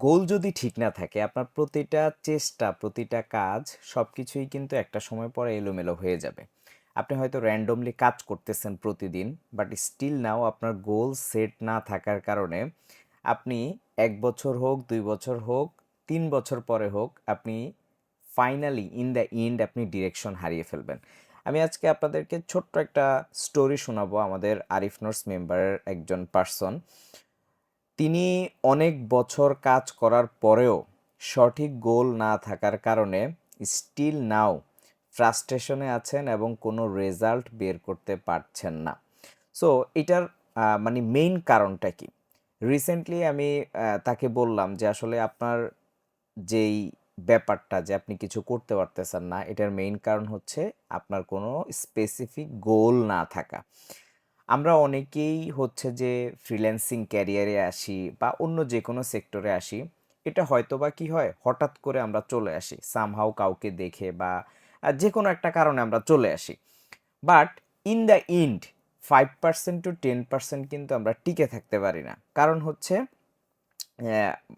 গোল যদি ঠিক না থাকে আপনার প্রতিটা চেষ্টা, প্রতিটা কাজ সবকিছুই কিন্তু একটা সময় পরে এলোমেলো হয়ে যাবে। আপনি হয়তো randomly কাজ করতেছেন প্রতিদিন, বাট স্টিল নাও আপনার গোল সেট না থাকার কারণে আপনি ১ বছর হোক, ২ বছর হোক, ৩ বছর পরে হোক, আপনি ফাইনালি ইন দ্য এন্ড আপনি ডিরেকশন হারিয়ে ফেলবেন। আমি আজকে আপনাদেরকে ছোট্ট একটা স্টোরি শোনাবো আমাদের আরিফ নোটস মেম্বারের একজন পারসন। তিনি অনেক বছর কাজ করার পরেও সঠিক গোল না থাকার কারণে স্টিল নাও ফ্রাস্ট্রেশনে আছেন এবং কোনো রেজাল্ট বের করতে পারছেন না। সো এটার মানে মেইন কারণটা কি? রিসেন্টলি আমি তাকে বললাম যে আসলে আপনার যেই ব্যাপারটা যে আপনি কিছু করতে পারতেছেন না, এটার মেইন কারণ হচ্ছে আপনার কোনো স্পেসিফিক গোল না থাকা। আমরা অনেকেই হচ্ছে যে ফ্রিল্যান্সিং ক্যারিয়ারে আসি বা অন্য যে কোনো সেক্টরে আসি। এটা হয়তো বা কী হয়? হঠাৎ করে আমরা চলে আসি। সামহাউ কাউকে দেখে বা যে কোনো একটা কারণে আমরা চলে আসি। But in the end five percent to 10% কিন্তু আমরা টিকে থাকতে পারি না। কারণ হচ্ছে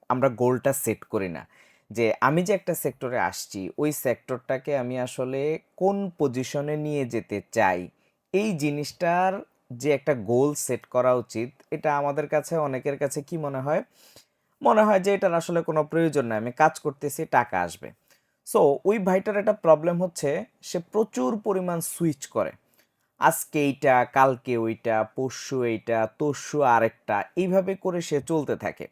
আমরা গোলটা সেট করি না। যে আমি যে একটা সেক্টরে আসছি, ওই সেক্টরটাকে আমি আসলে কোন পজিশনে নিয়ে যেতে চাই, এই জিনিসটার যে একটা গোল সেট করা উচিত, এটা আমাদের কাছে অনেকের কাছে কি মনে হয়? মনে হয় যে এটার আসলে কোনো প্রয়োজন নাই। আমি কাজ করতেছি, টাকা আসবে। সো ওই ভাইটার একটা প্রবলেম হচ্ছে সে প্রচুর পরিমাণ সুইচ করে। আজকে এইটা, কালকে ওইটা, পরশু এইটা, তরশু আরেকটা, এইভাবে করে সে চলতে থাকে।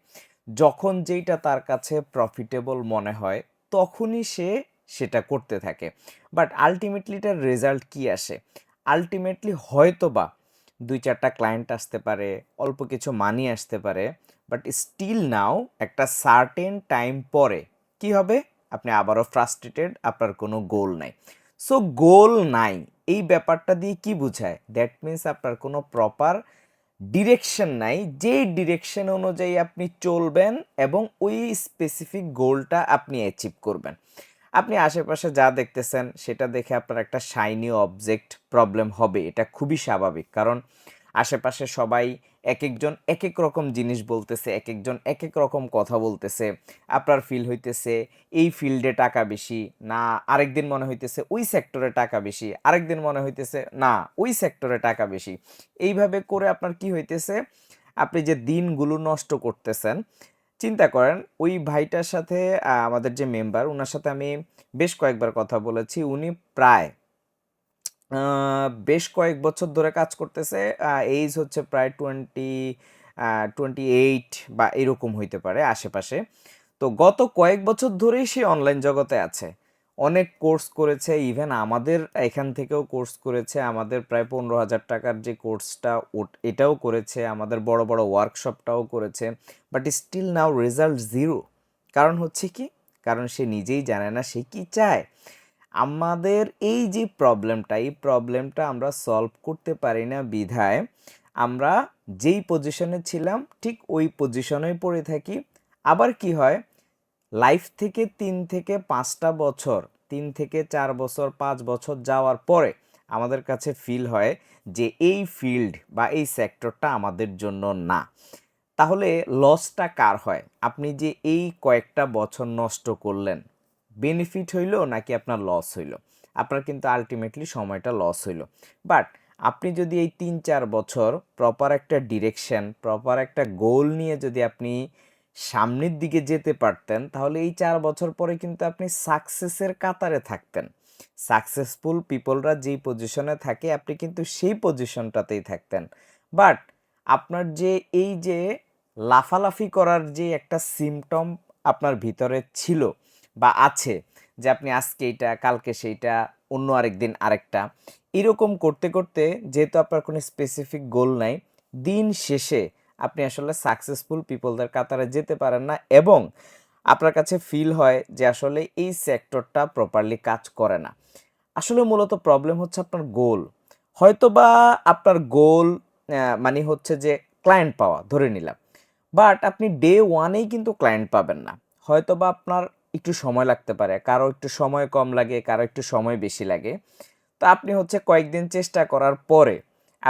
যখন যেইটা তার কাছে প্রফিটেবল মনে হয়, তখনই সে সেটা করতে থাকে। বাট আল্টিমেটলি এটার রেজাল্ট কি আসে? আল্টিমেটলি হয়তোবা ২-৪ টা ক্লায়েন্ট আসতে পারে, অল্প কিছু মানি আসতে পারে। বাট স্টিল নাও একটা সার্টেন টাইম পরে কি হবে? আপনি আবারও ফ্রাস্ট্রেটেড, আপনার কোনো গোল নাই। সো গোল নাই, এই ব্যাপারটা দিয়ে কি বুঝায়? দ্যাট মিনস আপনার কোনো প্রপার ডিরেকশন নাই। যেই ডিরেকশন অনুযায়ী আপনি চলবেন এবং ওই স্পেসিফিক গোলটা আপনি অ্যাচিভ করবেন। আপনি আশেপাশে যা দেখতেছেন, সেটা দেখে আপনার একটা শাইনি অবজেক্ট প্রবলেম হবে। এটা খুবই স্বাভাবিক। কারণ আশেপাশে সবাই এক একজন এক এক রকম জিনিস বলতেছে, এক একজন এক এক রকম কথা বলতেছে। আপনার ফিল হইতেছে এই ফিল্ডে টাকা বেশি, না আরেকদিন মনে হইতেছে ওই সেক্টরে টাকা বেশি, আরেকদিন মনে হইতেছে না ওই সেক্টরে টাকা বেশি। এইভাবে করে আপনার কি হইতেছে? আপনি যে দিনগুলো নষ্ট করতেছেন, চিন্তা করেন ওই ভাইটার সাথে আমাদের যে মেম্বার, ওনার সাথে আমি বেশ কয়েকবার কথা বলেছি। উনি প্রায় বেশ কয়েক বছর ধরে কাজ করতেছে। এইজ হচ্ছে প্রায় টোয়েন্টি টোয়েন্টি এইট বা এরকম হইতে পারে আশেপাশে। তো গত কয়েক বছর ধরেই সে অনলাইন জগতে আছে। অনেক কোর্স করেছে, ইভেন আমাদের এখান থেকেও কোর্স করেছে। আমাদের প্রায় পনেরো হাজার টাকার যে কোর্সটা এটাও করেছে। আমাদের বড়, বড় ওয়ার্কশপটাও করেছে। But still now result zero কারণ হচ্ছে কি? কারণ সে নিজেই জানে না সে কি চায়। আমাদের এই যে প্রবলেমটা, এই প্রবলেমটা আমরা সলভ করতে পারি না বিধায় আমরা যেই পজিশনে ছিলাম, ঠিক ওই পজিশনেই পড়ে থাকি। আবার কি হয়? লাইফ থেকে তিন থেকে পাঁচটা বছর, তিন থেকে চার বছর, পাঁচ বছর যাওয়ার পরে আমাদের কাছে ফিল হয় যে এই ফিল্ড বা এই সেক্টরটা আমাদের জন্য না। তাহলে লসটা কার হয়? আপনি যে এই কয়েকটা বছর নষ্ট করলেন, বেনিফিট হইল নাকি আপনার লস হইল? আপনার কিন্তু আলটিমেটলি সময়টা লস হইল। বাট আপনি যদি এই ৩-৪ বছর প্রপার একটা ডিরেকশন, প্রপার একটা গোল নিয়ে যদি আপনি সামনের দিকে যেতে পারতেন, তাহলে এই চার বছর পরে কিন্তু আপনি সাকসেসের কাতারে থাকতেন। সাকসেসফুল পিপলরা যেই পজিশনে থাকে, আপনি কিন্তু সেই পজিশনটাতেই থাকতেন। বাট আপনার যে এই যে লাফালাফি করার যে একটা সিম্পটম আপনার ভিতরে ছিল বা আছে, যে আপনি আজকে এইটা, কালকে সেইটা, অন্য আরেকদিন আরেকটা। এরকম করতে, করতে যেহেতু আপনার কোনো স্পেসিফিক গোল নাই, দিন শেষে আপনি আসলে সাকসেসফুল পিপলদের কাতারে যেতে পারেন না এবং আপনার কাছে ফিল হয় যে আসলে এই সেক্টরটা প্রপারলি কাজ করে না। আসলে মূলত প্রবলেম হচ্ছে আপনার গোল। হয়তোবা আপনার গোল মানে হচ্ছে যে ক্লায়েন্ট পাওয়া, ধরে নিলাম। বাট আপনি ডে ওয়ানেই কিন্তু ক্লায়েন্ট পাবেন না। হয়তোবা আপনার একটু সময় লাগতে পারে। কারও একটু সময় কম লাগে, কারও একটু সময় বেশি লাগে। তো আপনি হচ্ছে কয়েকদিন চেষ্টা করার পরে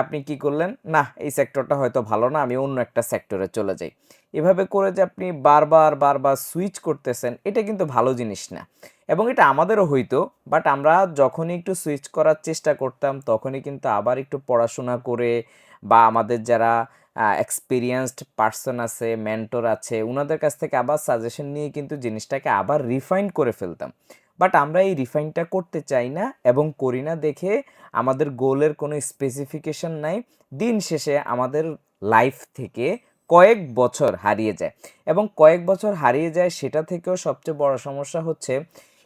আপনি কি করলেন? না, এই সেক্টরটা হয়তো ভালো না, আমি অন্য একটা সেক্টরে চলে যাই। এভাবে করে যে আপনি বারবার বারবার সুইচ করতেছেন, এটা কিন্তু ভালো জিনিস না। এবং এটা আমাদেরও হইতো বাট আমরা যখনই একটু সুইচ করার চেষ্টা করতাম, তখনই কিন্তু আবার একটু পড়াশোনা করে বা আমাদের যারা এক্সপিরিয়েন্সড পার্সন আছে মেন্টর আছে ওনাদের কাছ থেকে আবার সাজেশন নিয়ে কিন্তু জিনিসটাকে আবার রিফাইন করে ফেলতাম। বাট আমরা এই রিফাইনটা করতে চাই না এবং করি না দেখে আমাদের গোলের কোনো স্পেসিফিকেশন নাই। দিন শেষে আমাদের লাইফ থেকে কয়েক বছর হারিয়ে যায়। এবং কয়েক বছর হারিয়ে যায় সেটা থেকেও সবচেয়ে বড় সমস্যা হচ্ছে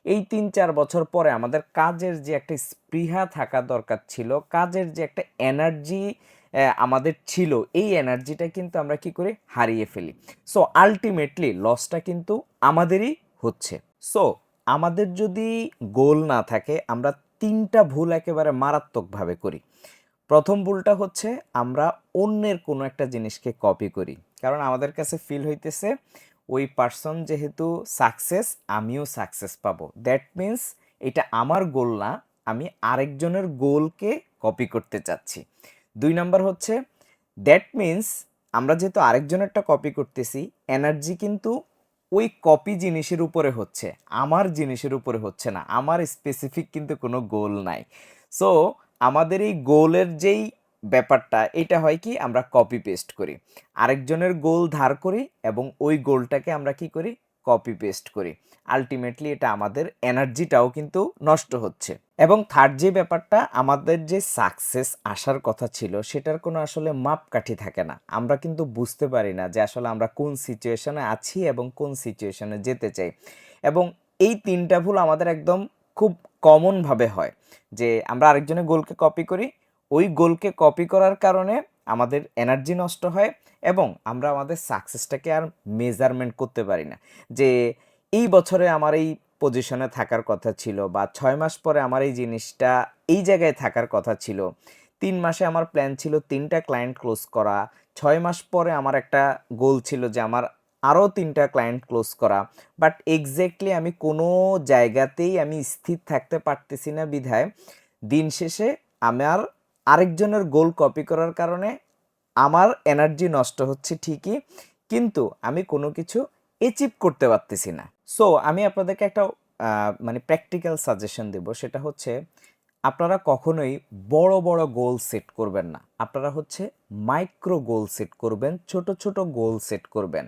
এই তিন চার বছর পরে আমাদের কাজের যে একটা স্পৃহা থাকা দরকার ছিল, কাজের যে একটা এনার্জি আমাদের ছিল, এই এনার্জিটা কিন্তু আমরা কি করি? হারিয়ে ফেলি। সো আলটিমেটলি লসটা কিন্তু আমাদেরই হচ্ছে। সো আমাদের যদি গোল না থাকে, আমরা তিনটা ভুল একেবারে মারাত্মকভাবে করি। প্রথম ভুলটা হচ্ছে আমরা অন্যের কোনো একটা জিনিসকে কপি করি। কারণ আমাদের কাছে ফিল হইতেছে, ওই পার্সন যেহেতু সাকসেস আমিও সাকসেস পাবো। দ্যাট মিন্স এটা আমার গোল না, আমি আরেকজনের গোলকে কপি করতে চাচ্ছি। দুই নাম্বার হচ্ছে দ্যাট মিন্স আমরা যেহেতু আরেকজনেরটা কপি করতেছি এনার্জি কিন্তু ওই কপি জিনিসের উপরে হচ্ছে। আমার জিনিসের উপরে হচ্ছে না। আমার স্পেসিফিক কিন্তু কোনো গোল নাই। সো আমাদের এই গোলের যেই ব্যাপারটা, এটা হয় কি? আমরা কপি পেস্ট করি। আরেকজনের গোল ধার করি এবং ওই গোলটাকে আমরা কি করি? কপি পেস্ট করি। আলটিমেটলি এটা আমাদের এনার্জিটাও কিন্তু নষ্ট হচ্ছে। এবং থার্ড যে ব্যাপারটা, আমাদের যে সাকসেস আসার কথা ছিল, সেটার কোনো আসলে মাপকাঠি থাকে না। আমরা কিন্তু বুঝতে পারি না যে আসলে আমরা কোন সিচুয়েশনে আছি এবং কোন সিচুয়েশনে যেতে চাই। এবং এই তিনটা ভুল আমাদের একদম খুব কমনভাবে হয় যে আমরা আরেকজনের গোলকে কপি করি, ওই গোলকে কপি করার কারণে আমাদের এনার্জি নষ্ট হয় এবং আমরা আমাদের সাকসেসটাকে আর মেজারমেন্ট করতে পারি না। যে এই বছরে আমার এই পজিশনে থাকার কথা ছিল বা ছয় মাস পরে আমার এই জিনিসটা এই জায়গায় থাকার কথা ছিল। তিন মাসে আমার প্ল্যান ছিল তিনটা ক্লায়েন্ট ক্লোজ করা। ছয় মাস পরে আমার একটা গোল ছিল যে আমার আরও তিনটা ক্লায়েন্ট ক্লোজ করা। বাট এক্স্যাক্টলি আমি কোনো জায়গাতেই আমি স্থির থাকতে পারতেছি না বিধায়। দিন শেষে আমার আরেকজনের গোল কপি করার কারণে আমার এনার্জি নষ্ট হচ্ছে ঠিকই। কিন্তু আমি কোনো কিছু অ্যাচিভ করতে পারতেছি না। সো আমি আপনাদেরকে একটা মানে প্র্যাকটিক্যাল সাজেশন দেব। সেটা হচ্ছে, আপনারা কখনোই বড় বড় গোল সেট করবেন না। আপনারা হচ্ছে মাইক্রো গোল সেট করবেন, ছোট ছোট গোল সেট করবেন।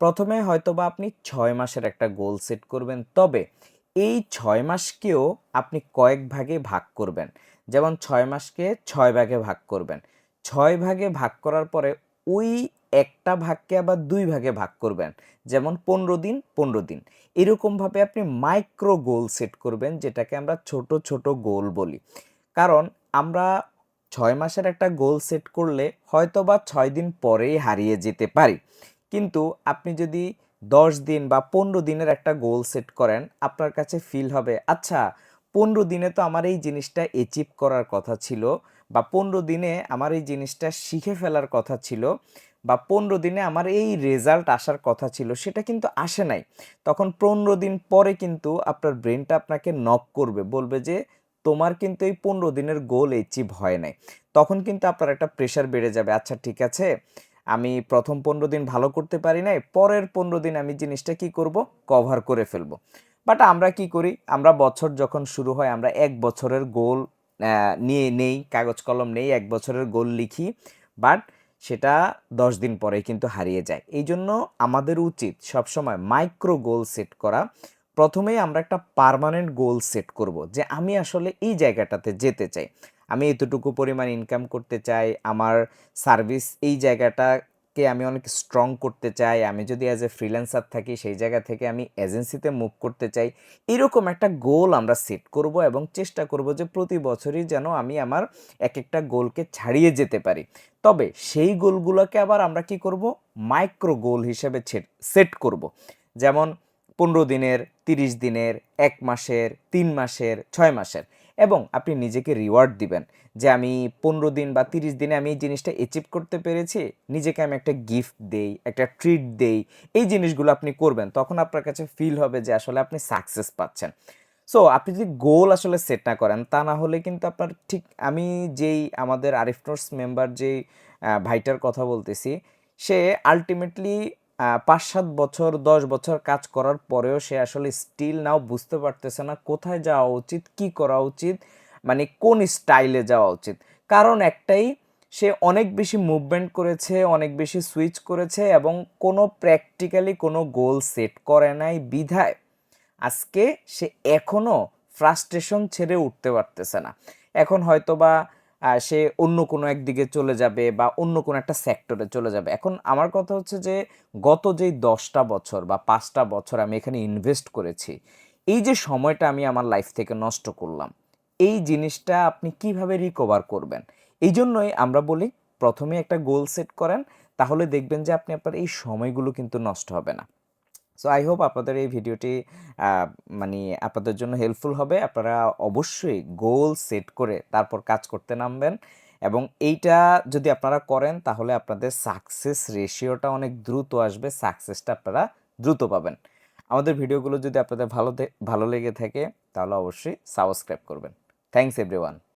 প্রথমে হয়তোবা আপনি ছয় মাসের একটা গোল সেট করবেন, তবে এই ছয় মাসকেও আপনি কয়েক ভাগে ভাগ করবেন। যেমন ছয় মাসকে ছয় ভাগে ভাগ করবেন। ছয় ভাগে ভাগ করার পরে ওই একটা ভাগকে আবার দুই ভাগে ভাগ করবেন। যেমন পনেরো দিন পনেরো দিন। এরকমভাবে আপনি মাইক্রো গোল সেট করবেন, যেটাকে আমরা ছোট ছোট গোল বলি। কারণ আমরা ছয় মাসের একটা গোল সেট করলে হয়তো বা ছয় দিন পরেই হারিয়ে যেতে পারি। কিন্তু আপনি যদি দশ দিন বা পনেরো দিনের একটা গোল সেট করেন, আপনার কাছে ফিল হবে আচ্ছা পনেরো দিনে তো আমার এই জিনিসটা অ্যাচিভ করার কথা ছিল বা পনেরো দিনে আমার এই জিনিসটা শিখে ফেলার কথা ছিল। বা পনেরো দিনে আমার এই রেজাল্ট আসার কথা ছিল, সেটা কিন্তু আসে নাই। তখন পনেরো দিন পরে কিন্তু আপনার ব্রেনটা আপনাকে নক করবে, বলবে যে তোমার কিন্তু এই পনেরো দিনের গোল অ্যাচিভ হয় নাই। তখন কিন্তু আপনার একটা প্রেশার বেড়ে যাবে আচ্ছা ঠিক আছে, আমি প্রথম পনেরো দিন ভালো করতে পারি নাই, পরের পনেরো দিন আমি জিনিসটা কি করব? কভার করে ফেলব। বাট আমরা কি করি? আমরা বছর যখন শুরু হয়, আমরা এক বছরের গোল নিয়ে নেই, কাগজ কলম নেই, এক বছরের গোল লিখি। বাট সেটা দশ দিন পরে কিন্তু হারিয়ে যায়। এই জন্য আমাদের উচিত সবসময় মাইক্রো গোল সেট করা। প্রথমেই আমরা একটা পারমানেন্ট গোল সেট করব যে আমি আসলে এই জায়গাটাতে যেতে চাই। আমি এতটুকু পরিমাণ ইনকাম করতে চাই, আমার সার্ভিস এই জায়গাটা কে আমি অনেক স্ট্রং করতে চাই, আমি যদি অ্যাজ এ ফ্রিল্যান্সার থাকি, সেই জায়গা থেকে আমি এজেন্সিতে মুভ করতে চাই, এরকম একটা গোল আমরা সেট করব এবং চেষ্টা করব যে প্রতি বছরই যেন আমি আমার এক একটা গোলকে ছাড়িয়ে যেতে পারি। তবে সেই গোলগুলোকে আবার আমরা কি করব? মাইক্রো গোল হিসেবে সেট করব। যেমন পনেরো দিনের, তিরিশ দিনের, এক মাসের, তিন মাসের, ছয় মাসের। এবং আপনি নিজেকে রিওয়ার্ড দিবেন যে আমি পনেরো দিন বা তিরিশ দিনে আমি এই জিনিসটা অ্যাচিভ করতে পেরেছি, নিজেকে আমি একটা গিফট দেই, একটা ট্রিট দেই, এই জিনিসগুলো আপনি করবেন, তখন আপনার কাছে ফিল হবে যে আসলে আপনি সাকসেস পাচ্ছেন। সো আপনি যদি গোল আসলে সেট না করেন, তা না হলে কিন্তু আপনার ঠিক আমি যেই আমাদের আরিফ নোটস মেম্বার যেই ভাইটার কথা বলতেছি, সে আলটিমেটলি পাঁচ সাত বছর, দশ বছর কাজ করার পরেও সে আসলে স্টিল নাও বুঝতে পারতেছে না কোথায় যাওয়া উচিত, কি করা উচিত মানে কোন স্টাইলে যাওয়া উচিত। কারণ একটাই, সে অনেক বেশি মুভমেন্ট করেছে, অনেক বেশি সুইচ করেছে এবং কোনো প্র্যাকটিক্যালি কোনো গোল সেট করে নাই বিধায়। আজকে সে এখনও ফ্রাস্ট্রেশন ছেড়ে উঠতে পারতেছে না। এখন হয়তো বা সে অন্য কোনো একদিকে চলে যাবে বা অন্য কোনো একটা সেক্টরে চলে যাবে। এখন আমার কথা হচ্ছে যে, গত যেই দশটা বছর বা পাঁচটা বছর আমি এখানে ইনভেস্ট করেছি, এই যে সময়টা আমি আমার লাইফ থেকে নষ্ট করলাম, এই জিনিসটা আপনি কীভাবে রিকভার করবেন? এই জন্যই আমরা বলি, প্রথমে একটা গোল সেট করেন, তাহলে দেখবেন যে আপনি আপনার এই সময়গুলো কিন্তু নষ্ট হবে না। সো আই হোপ আপনাদের এই ভিডিওটি মানে আপনাদের জন্য হেল্পফুল হবে। আপনারা অবশ্যই গোল সেট করে তারপর কাজ করতে নামবেন এবং এইটা যদি আপনারা করেন, তাহলে আপনাদের সাকসেস রেশিওটা অনেক দ্রুত আসবে। সাকসেসটা আপনারা দ্রুত পাবেন। আমাদের ভিডিওগুলো যদি আপনাদের ভালো ভালো লেগে থাকে, তাহলে অবশ্যই সাবস্ক্রাইব করবেন। Thanks everyone